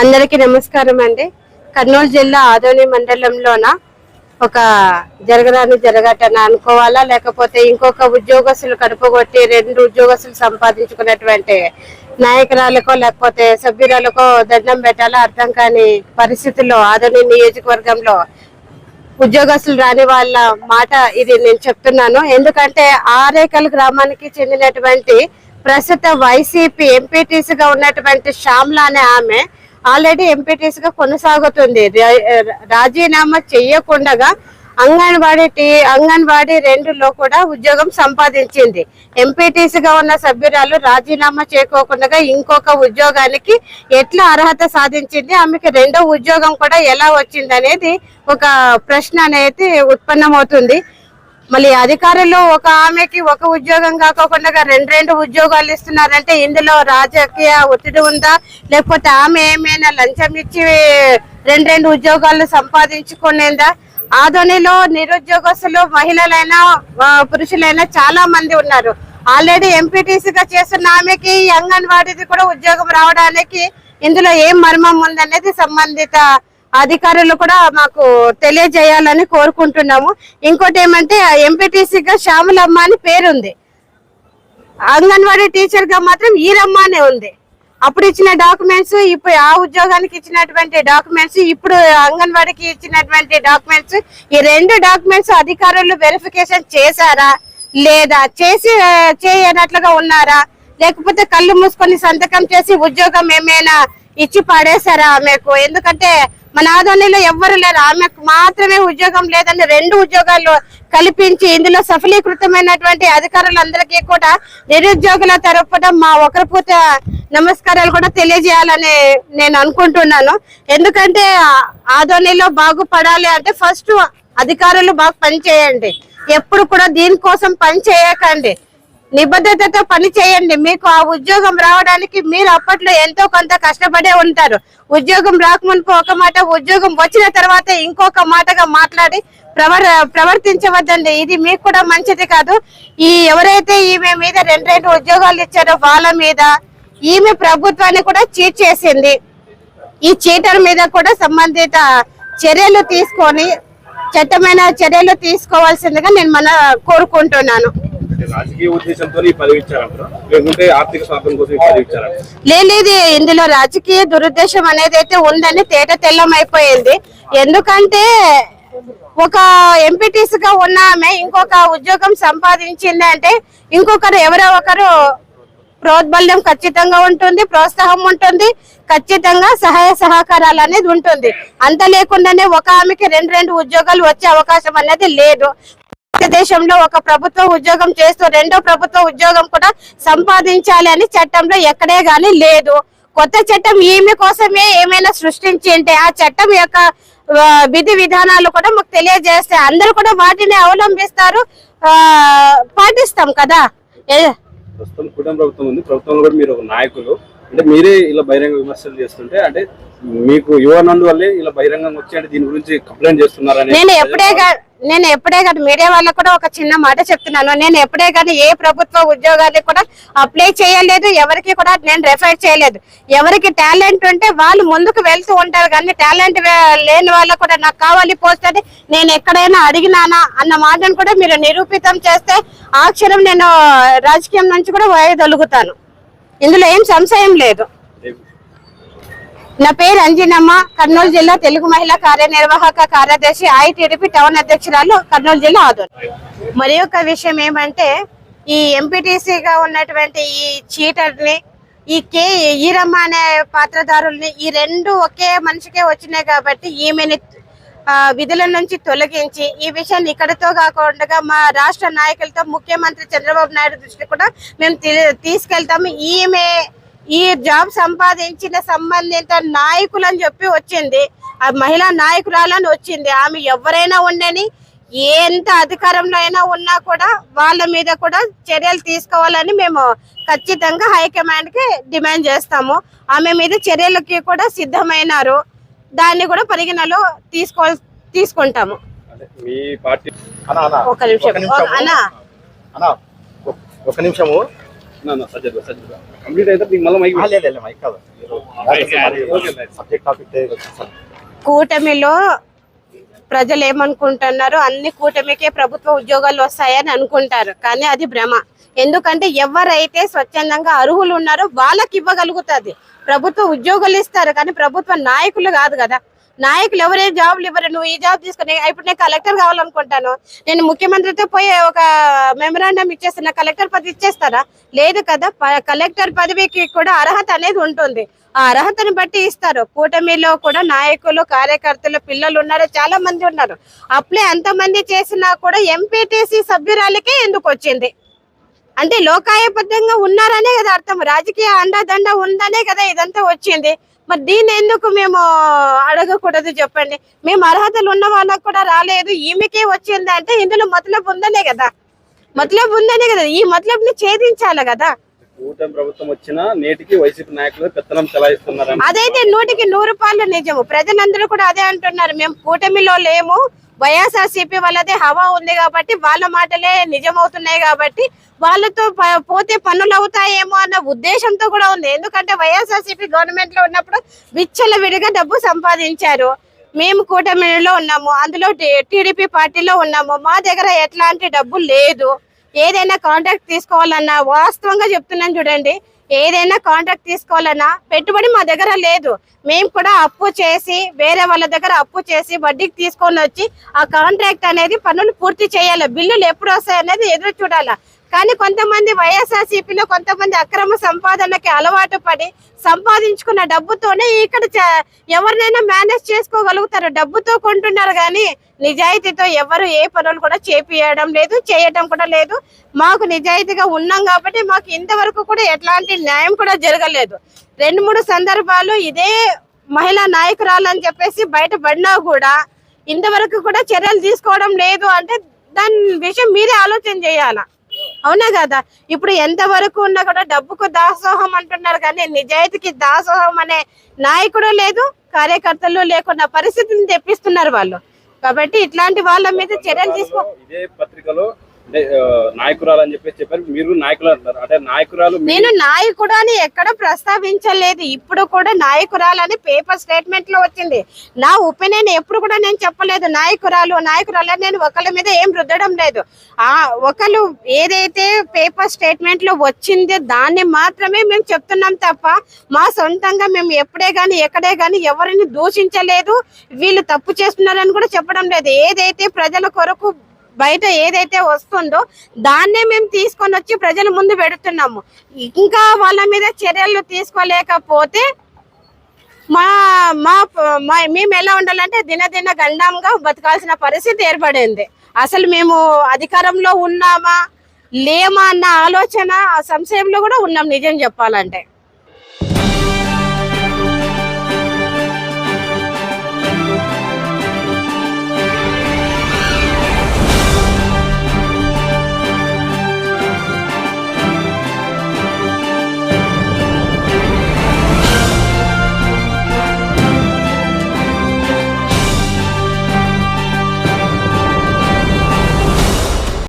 అందరికీ నమస్కారం అండి. కర్నూలు జిల్లా ఆదోని మండలంలోన ఒక జరగరాని జరగటన అనుకోవాలా? లేకపోతే ఇంకొక ఉద్యోగస్తులు కడుపు కొట్టి రెండు ఉద్యోగస్తులు సంపాదించుకున్నటువంటి నాయకురాలకో లేకపోతే సభ్యురాలకో దండం పెట్టాలా? అర్థం కాని పరిస్థితుల్లో ఆదోని నియోజకవర్గంలో ఉద్యోగస్తులు రాని వాళ్ళ మాట ఇది నేను చెప్తున్నాను. ఎందుకంటే ఆరేకల్ గ్రామానికి చెందినటువంటి ప్రస్తుత వైసీపీ ఎంపీటీసీగా ఉన్నటువంటి శ్యామ్లా అనే ఆమె ఆల్రెడీ ఎంపీటీస్గా కొనసాగుతుంది. రాజీనామా చెయ్యకుండా అంగన్వాడీ టీ అంగన్వాడీ రెండులో కూడా ఉద్యోగం సంపాదించింది. ఎంపీటీస్గా ఉన్న సభ్యురాలు రాజీనామా చేయకోకుండా ఇంకొక ఉద్యోగానికి ఎట్లా అర్హత సాధించింది? ఆమెకి రెండో ఉద్యోగం కూడా ఎలా వచ్చింది అనేది ఒక ప్రశ్న అనేది ఉత్పన్నమవుతుంది. మళ్ళీ అధికారులు ఒక ఆమెకి ఒక ఉద్యోగం కాకుండా రెండు రెండు ఉద్యోగాలు ఇస్తున్నారంటే ఇందులో రాజకీయ ఒత్తిడి ఉందా? లేకపోతే ఆమె ఏమైనా లంచం ఇచ్చి రెండు రెండు ఉద్యోగాలు సంపాదించుకునేదా? ఆధోనిలో నిరుద్యోగస్తులు మహిళలైనా పురుషులైనా చాలా మంది ఉన్నారు. ఆల్రెడీ ఎంపీటీసీగా చేస్తున్న ఆమెకి ఈ అంగన్వాడీది కూడా ఉద్యోగం రావడానికి ఇందులో ఏం మర్మం ఉందనేది సంబంధిత అధికారులు కూడా మాకు తెలియజేయాలని కోరుకుంటున్నాము. ఇంకోటి ఏమంటే ఎంపీటీసీగా శ్యామలమ్మ అని పేరుంది. అంగన్వాడీ టీచర్గా మాత్రం ఈరమ్మ అనే ఉంది. అప్పుడు ఇచ్చిన డాక్యుమెంట్స్ ఇప్పుడు ఆ ఉద్యోగానికి ఇచ్చినటువంటి డాక్యుమెంట్స్ ఇప్పుడు అంగన్వాడీకి ఇచ్చినటువంటి డాక్యుమెంట్స్ ఈ రెండు డాక్యుమెంట్స్ అధికారులు వెరిఫికేషన్ చేశారా? లేదా? చేసి చేయనట్లుగా ఉన్నారా? లేకపోతే కళ్ళు మూసుకొని సంతకం చేసి ఉద్యోగం ఏమైనా ఇచ్చి పడేశారా ఆమెకు? ఎందుకంటే మన ఆధ్వర్యంలో ఎవ్వరు లేరు. ఆమెకు మాత్రమే ఉద్యోగం లేదని రెండు ఉద్యోగాలు కల్పించి ఇందులో సఫలీకృతమైనటువంటి అధికారులందరికీ కూడా నిరుద్యోగుల తరపున మా ఒకరిపూత నమస్కారాలు కూడా తెలియజేయాలని నేను అనుకుంటున్నాను. ఎందుకంటే ఆధోనిలో బాగుపడాలి అంటే ఫస్ట్ అధికారులు బాగా పని చేయండి ఎప్పుడు కూడా దీనికోసం పని చేయకండి. నిబద్ధతతో పని చేయండి. మీకు ఆ ఉద్యోగం రావడానికి మీరు అప్పట్లో ఎంతో కొంత కష్టపడే ఉంటారు. ఉద్యోగం రాకమునుపు ఒక మాట ఉద్యోగం వచ్చిన తర్వాత ఇంకొక మాటగా మాట్లాడి ప్రవర్ ప్రవర్తించవద్దండి. ఇది మీకు కూడా మంచిది కాదు. ఈ ఎవరైతే ఈమె మీద రెండు రెండు ఉద్యోగాలు ఇచ్చారో వాళ్ళ మీద ఈమె ప్రభుత్వాన్ని కూడా చీట్ చేసింది. ఈ చీటర్ మీద కూడా సంబంధిత చర్యలు తీసుకొని చట్టమైన చర్యలు తీసుకోవాల్సిందిగా నేను మన కోరుకుంటున్నాను. రాజకీయ ఉద్దేశంతో ఈ పదవి ఇచ్చారంటారా? లేకుంటే ఆర్థిక స్వార్థం కోసం పదవి ఇచ్చారంటారా? లేదు ఇందులో రాజకీయ దురుద్దేశం అనేది అయితే ఉందని తేట తెల్లం అయిపోయింది. ఎందుకంటే ఒక ఎంపీటీసీ గా ఉన్న ఆమె ఇంకొక ఉద్యోగం సంపాదించింది అంటే ఇంకొకరు ఎవరో ఒకరు ప్రోద్బల్యం ఖచ్చితంగా ఉంటుంది ప్రోత్సాహం ఉంటుంది ఖచ్చితంగా సహాయ సహకారాలు అనేది ఉంటుంది. అంత లేకుండానే ఒక ఆమెకి రెండు రెండు ఉద్యోగాలు వచ్చే అవకాశం అనేది లేదు. దేశంలో ఒక ప్రభుత్వ ఉద్యోగం చేస్తూ రెండో ప్రభుత్వ ఉద్యోగం కూడా సంపాదించాలి అని చట్టంలో ఎక్కడే గాని లేదు. కొత్త చట్టం ఈమె కోసమే ఏమైనా సృష్టించి ఉంటే ఆ చట్టం యొక్క విధి విధానాలు కూడా మాకు తెలియజేస్తే అందరూ కూడా వాటిని అవలంబిస్తారు ఆ పాటిస్తాం కదా. ప్రస్తుతం కుటుంబ ప్రభుత్వం ఉంది. ప్రభుత్వంలో కూడా మీరు నాయకులు. అంటే మీరే ఇలా బహిరంగ విమర్శలు చేస్తుంటే అంటే మీకు యువనందు వల్లే ఇలా బహిరంగంగా వచ్చి అంటే దీని గురించి కంప్లైంట్ చేస్తున్నారని నేను ఎప్పుడే నేను ఎప్పుడే కానీ మీడియా వాళ్ళకు కూడా ఒక చిన్న మాట చెప్తున్నాను. నేను ఎప్పుడే కానీ ఏ ప్రభుత్వ ఉద్యోగాలకు కూడా అప్లై చేయలేదు ఎవరికి కూడా నేను రెఫర్ చేయలేదు. ఎవరికి టాలెంట్ ఉంటే వాళ్ళు ముందుకు వెళ్తూ ఉంటారు కానీ టాలెంట్ లేని వాళ్ళకు కూడా నాకు కావాలి పోస్ట్ అని నేను ఎక్కడైనా అడిగినానా అన్న మాటను కూడా మీరు నిరూపితం చేస్తే ఆ క్షణం నేను రాజకీయం నుంచి కూడా వయదొలుగుతాను. ఇందులో ఏం సంశయం లేదు. నా పేరు అంజనమ్మ. కర్నూలు జిల్లా తెలుగు మహిళా కార్యనిర్వాహక కార్యదర్శి ఐటీడీపీ టౌన్ అధ్యక్షురాలు కర్నూలు జిల్లా ఆదోని. మరి ఒక విషయం ఏమంటే ఈ ఎంపీటీసీగా ఉన్నటువంటి ఈ చీటర్ని ఈ కే ఈరమ్మ అనే పాత్రధారుల్ని ఈ రెండు ఒకే మనిషికే వచ్చినాయి కాబట్టి ఈమెని విధుల నుంచి తొలగించి ఈ విషయాన్ని ఇక్కడితో కాకుండా మా రాష్ట్ర నాయకులతో ముఖ్యమంత్రి చంద్రబాబు నాయుడు దృష్టి కూడా మేము తీ- తీసుకెళ్తాము. ఈమె ఈ జాబ్ సంపాదించిన సంబంధిత నాయకులు అని చెప్పి వచ్చింది. ఆ మహిళా నాయకురాలని వచ్చింది. ఆమె ఎవరైనా ఉండని ఎంత అధికారంలో అయినా ఉన్నా కూడా వాళ్ళ మీద కూడా చర్యలు తీసుకోవాలని మేము ఖచ్చితంగా హైకమాండ్కి డిమాండ్ చేస్తాము. ఆమె మీద చర్యలకి కూడా సిద్ధమైనారు. దాన్ని కూడా పరిగణలో తీసుకో తీసుకుంటాము. ఒక నిమిషం. అన్నా. ఒక నిమిషము. కంప్లీట్ అయితే మీకు మళ్ళీ మైక్ లేదు లేదు మైక్ కాదు. సబ్జెక్ట్ టాపిక్ కూటమిలో ప్రజలు ఏమనుకుంటున్నారు అన్ని కూటమికే ప్రభుత్వ ఉద్యోగాలు వస్తాయని అనుకుంటారు. కానీ అది భ్రమ. ఎందుకంటే ఎవరైతే స్వచ్ఛందంగా అర్హులు ఉన్నారో వాళ్ళకి ఇవ్వగలుగుతుంది. ప్రభుత్వ ఉద్యోగాలు ఇస్తారు కానీ ప్రభుత్వ నాయకులు కాదు కదా. నాయకులు ఎవరే జాబ్లు ఇవ్వరు. నువ్వు ఈ జాబ్ తీసుకుని ఇప్పుడు నేను కలెక్టర్ కావాలనుకుంటాను. నేను ముఖ్యమంత్రితో పోయి ఒక మెమరాండం ఇచ్చేస్తున్నా. కలెక్టర్ పదవి ఇచ్చేస్తారా? లేదు కదా. ప- కలెక్టర్ పదవికి కూడా అర్హత అనేది ఉంటుంది. ఆ అర్హతను బట్టి ఇస్తారు. కూటమిలో కూడా నాయకులు కార్యకర్తలు పిల్లలు ఉన్నారు. చాలా మంది ఉన్నారు. అప్లై అంతమంది చేసినా కూడా ఎంపీటీసీ సభ్యురాలకే ఎందుకు వచ్చింది? అంటే లోకాయబద్ధంగా ఉన్నారనే కదా అర్థం. రాజకీయ అండదండ ఉందనే కదా ఇదంతా వచ్చింది. మరి దీన్ని ఎందుకు మేము అడగకూడదు చెప్పండి? మేము అర్హతలు ఉన్న వాళ్ళకు కూడా రాలేదు. ఈమెకే వచ్చింది అంటే ఇందులో మతలబు ఉందనే కదా. మతలబు ఉందనే కదా. ఈ మతలబుని ఛేదించాలి కదా. కూటమి ప్రభుత్వం వచ్చినా నేటికి వైసీపీ నాయకులు పెత్తనం చెలాయిస్తున్నారని. అదైతే నూటికి నూరు పాళ్ళు నిజము. ప్రజలందరూ కూడా అదే అంటున్నారు. మేము కూటమిలో లేము. వైఎస్ఆర్సీపీ వాళ్ళదే హవా ఉంది కాబట్టి వాళ్ళ మాటలే నిజమవుతున్నాయి కాబట్టి వాళ్ళతో ప- పోతే పనులు అవుతాయేమో అన్న ఉద్దేశంతో కూడా ఉంది. ఎందుకంటే వైఎస్ఆర్సీపీ గవర్నమెంట్లో ఉన్నప్పుడు విచ్చల విడిగా డబ్బు సంపాదించారు. మేము కూటమిలో ఉన్నాము. అందులో టీడీపీ పార్టీలో ఉన్నాము. మా దగ్గర ఎట్లాంటి డబ్బు లేదు. ఏదైనా కాంట్రాక్ట్ తీసుకోవాలన్నా వాస్తవంగా చెప్తున్నాను చూడండి. ఏదైనా కాంట్రాక్ట్ తీసుకోవాలన్నా పెట్టుబడి మా దగ్గర లేదు. మేము కూడా అప్పు చేసి వేరే వాళ్ళ దగ్గర అప్పు చేసి వడ్డీకి తీసుకొని వచ్చి ఆ కాంట్రాక్ట్ అనేది పనులు పూర్తి చేయాలి. బిల్లులు ఎప్పుడు వస్తాయి అనేది ఎదురు చూడాలా. కానీ కొంతమంది వైఎస్ఆర్సీపీలో కొంతమంది అక్రమ సంపాదనకి అలవాటు పడి సంపాదించుకున్న డబ్బుతోనే ఇక్కడ చ- ఎవరినైనా మేనేజ్ చేసుకోగలుగుతారు. డబ్బుతో కొంటున్నారు కానీ నిజాయితీతో ఎవరు ఏ పనులు కూడా చేపియడం లేదు చేయటం కూడా లేదు. మాకు నిజాయితీగా ఉన్నాం కాబట్టి మాకు ఇంతవరకు కూడా ఎట్లాంటి న్యాయం కూడా జరగలేదు. రెండు మూడు సందర్భాలు ఇదే మహిళా నాయకురాలు అని చెప్పేసి బయటపడినా కూడా ఇంతవరకు కూడా చర్యలు తీసుకోవడం లేదు అంటే దాని విషయం మీరే ఆలోచన చేయాలా? అవునా కదా? ఇప్పుడు ఎంత వరకు ఉన్నా కూడా డబ్బుకు దాసోహం అంటున్నారు కానీ నిజాయితీకి దాసోహం అనే నాయకుడు లేదు కార్యకర్తలు లేకున్న పరిస్థితిని తెప్పిస్తున్నారు వాళ్ళు. కాబట్టి ఇట్లాంటి వాళ్ళ మీద చర్యలు తీసుకో ఇదే పత్రికలో నాయకురాలు అని చెప్పేసి చెప్పారు. మీరు నాయకులు అంటారు అంటే నాయకురాలు నేను నాయకుడు అని ఎక్కడ ప్రస్తావించలేదు. ఇప్పుడు కూడా నాయకురాలని పేపర్ స్టేట్మెంట్లో వచ్చింది. నా ఒపీనియన్ ఎప్పుడు కూడా నేను చెప్పలేదు. నాయకురాలు నాయకురాలు అని నేను ఒకళ్ళ మీద ఏం రుద్దడం లేదు. ఆ ఒకళ్ళు ఏదైతే పేపర్ స్టేట్మెంట్లో వచ్చిందో దాన్ని మాత్రమే మేము చెప్తున్నాం తప్ప మా సొంతంగా మేము ఎప్పుడే గాని ఎక్కడే గాని ఎవరిని దూషించలేదు. వీళ్ళు తప్పు చేస్తున్నారని కూడా చెప్పడం లేదు. ఏదైతే ప్రజల కొరకు బయట ఏదైతే వస్తుందో దాన్నే మేము తీసుకొని వచ్చి ప్రజల ముందు పెడుతున్నాము. ఇంకా వాళ్ళ మీద చర్యలు తీసుకోలేకపోతే మా మా మేము ఎలా ఉండాలంటే దినదిన గండంగా బతకాల్సిన పరిస్థితి ఏర్పడింది. అసలు మేము అధికారంలో ఉన్నామా లేమా అన్న ఆలోచన ఆ సంశయంలో కూడా ఉన్నాం నిజం చెప్పాలంటే.